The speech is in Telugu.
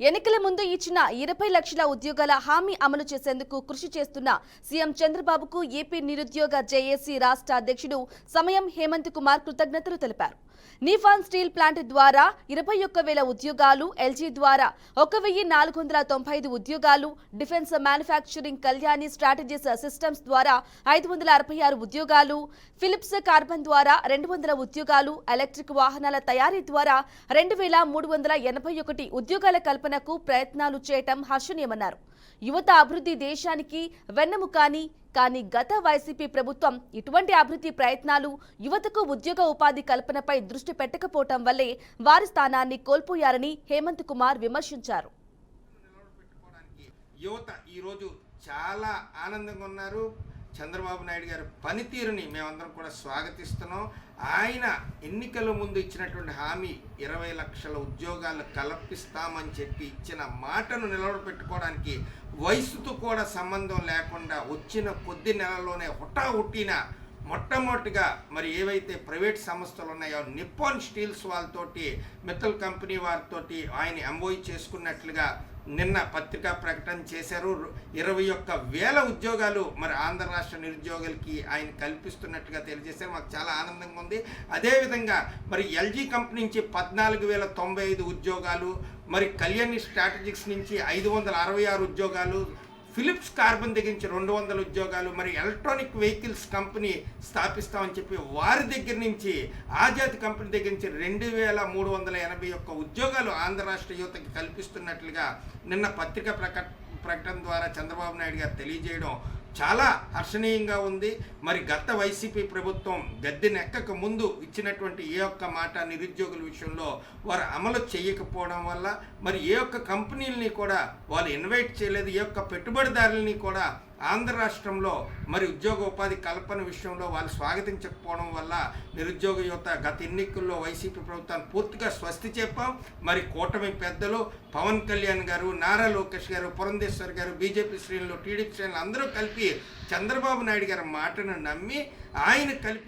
ఎన్నికల ముందు ఇచ్చిన ఇరవై లక్షల ఉద్యోగాల హామీ అమలు చేసేందుకు కృషి చేస్తున్న సీఎం చంద్రబాబుకు ఏపీ నిరుద్యోగ జేఏసీ రాష్ట్ర అధ్యక్షుడు సమయం హేమంత్ కుమార్ కృతజ్ఞతలు తెలిపారు. నీఫాన్ స్టీల్ ప్లాంట్ ద్వారా ఇరవై ఒక్క వేల ఉద్యోగాలు ఎల్జీ ద్వారా ఒక వెయ్యి నాలుగు వందల తొంభై ఐదు ఉద్యోగాలు defence manufacturing Kalyani strategies systems ద్వారా ఐదు వందల అరవై ఆరు ఉద్యోగాలు ఫిలిప్స్ కార్బన్ ద్వారా రెండు వందల ఉద్యోగాలు ఎలక్ట్రిక్ వాహనాల తయారీ ద్వారా రెండు వేల మూడు వందల ఎనభై ఒకటి ఉద్యోగాల కల్పనకు ప్రయత్నాలు చేయటం హర్షణీయమన్నారు. యువత అభివృద్ధి దేశానికి వెన్నెముకాని కానీ గత వైసీపీ ప్రభుత్వం ఇటువంటి అభివృద్ధి ప్రయత్నాలు యువతకు ఉద్యోగ ఉపాధి కల్పనపై దృష్టి పెట్టకపోవటం వల్లే వారి స్థానాన్ని కోల్పోయారని హేమంత్ కుమార్ విమర్శించారు. యువత ఈరోజు చాలా ఆనందంగా ఉన్నారు. చంద్రబాబు నాయుడు గారి పనితీరుని మేమందరం కూడా స్వాగతిస్తున్నాం. ఆయన ఎన్నికల ముందు ఇచ్చినటువంటి హామీ ఇరవై లక్షల ఉద్యోగాలు కల్పిస్తామని చెప్పి ఇచ్చిన మాటను నిలబెట్టుకోవడానికి వయసుతో కూడా సంబంధం లేకుండా వచ్చిన కొద్ది నెలల్లోనే హుటాహుట్టిన మొట్టమొదటిగా మరి ఏవైతే ప్రైవేట్ సంస్థలు ఉన్నాయో నిప్పాన్ స్టీల్స్ వాళ్ళతోటి మిత్తల్ కంపెనీ వారితోటి ఆయన ఎంఓయి చేసుకున్నట్లుగా నిన్న పత్రికా ప్రకటన చేశారు. ఇరవై ఒక్క వేల ఉద్యోగాలు మరి ఆంధ్ర రాష్ట్ర నిరుద్యోగులకి ఆయన కల్పిస్తున్నట్టుగా తెలియజేశారు మాకు చాలా ఆనందంగా ఉంది. అదేవిధంగా మరి ఎల్జీ కంపెనీ నుంచి పద్నాలుగు వేల తొంభై ఐదు ఉద్యోగాలు మరి కళ్యాణి స్ట్రాటజిక్స్ నుంచి ఐదు వందల అరవై ఆరు ఉద్యోగాలు ఫిలిప్స్ కార్బన్ దగ్గర నుంచి రెండు వందల ఉద్యోగాలు మరి ఎలక్ట్రానిక్ వెహికల్స్ కంపెనీ స్థాపిస్తామని చెప్పి వారి దగ్గర నుంచి ఆజాద్ కంపెనీ దగ్గర నుంచి రెండు వేల మూడు వందల ఎనభై ఒక్క ఉద్యోగాలు ఆంధ్ర రాష్ట్ర యువతకి కల్పిస్తున్నట్లుగా నిన్న పత్రిక ప్రకట ప్రకటన ద్వారా చంద్రబాబు నాయుడు గారు తెలియజేయడం చాలా హర్షణీయంగా ఉంది. మరి గత వైసీపీ ప్రభుత్వం గద్దెనెక్కక ముందు ఇచ్చినటువంటి ఏ ఒక్క మాట నిరుద్యోగుల విషయంలో వారు అమలు చేయకపోవడం వల్ల మరి ఏ ఒక్క కంపెనీలని కూడా వాళ్ళు ఇన్వైట్ చేయలేదు ఏ ఒక్క పెట్టుబడిదారులని కూడా ఆంధ్ర రాష్ట్రంలో మరి ఉద్యోగ ఉపాధి కల్పన విషయంలో వాళ్ళు స్వాగతించకపోవడం వల్ల నిరుద్యోగ యువత గత ఎన్నికల్లో వైసీపీ ప్రభుత్వాన్ని పూర్తిగా స్వస్తి చెప్పాం మరి కూటమి పెద్దలు పవన్ కళ్యాణ్ గారు నారా లోకేష్ గారు పురంధేశ్వర్ గారు బీజేపీ శ్రేణులు టీడీపీ శ్రేణులు అందరూ కలిపి చంద్రబాబు నాయుడు గారి మాటను నమ్మి ఆయన కలిపి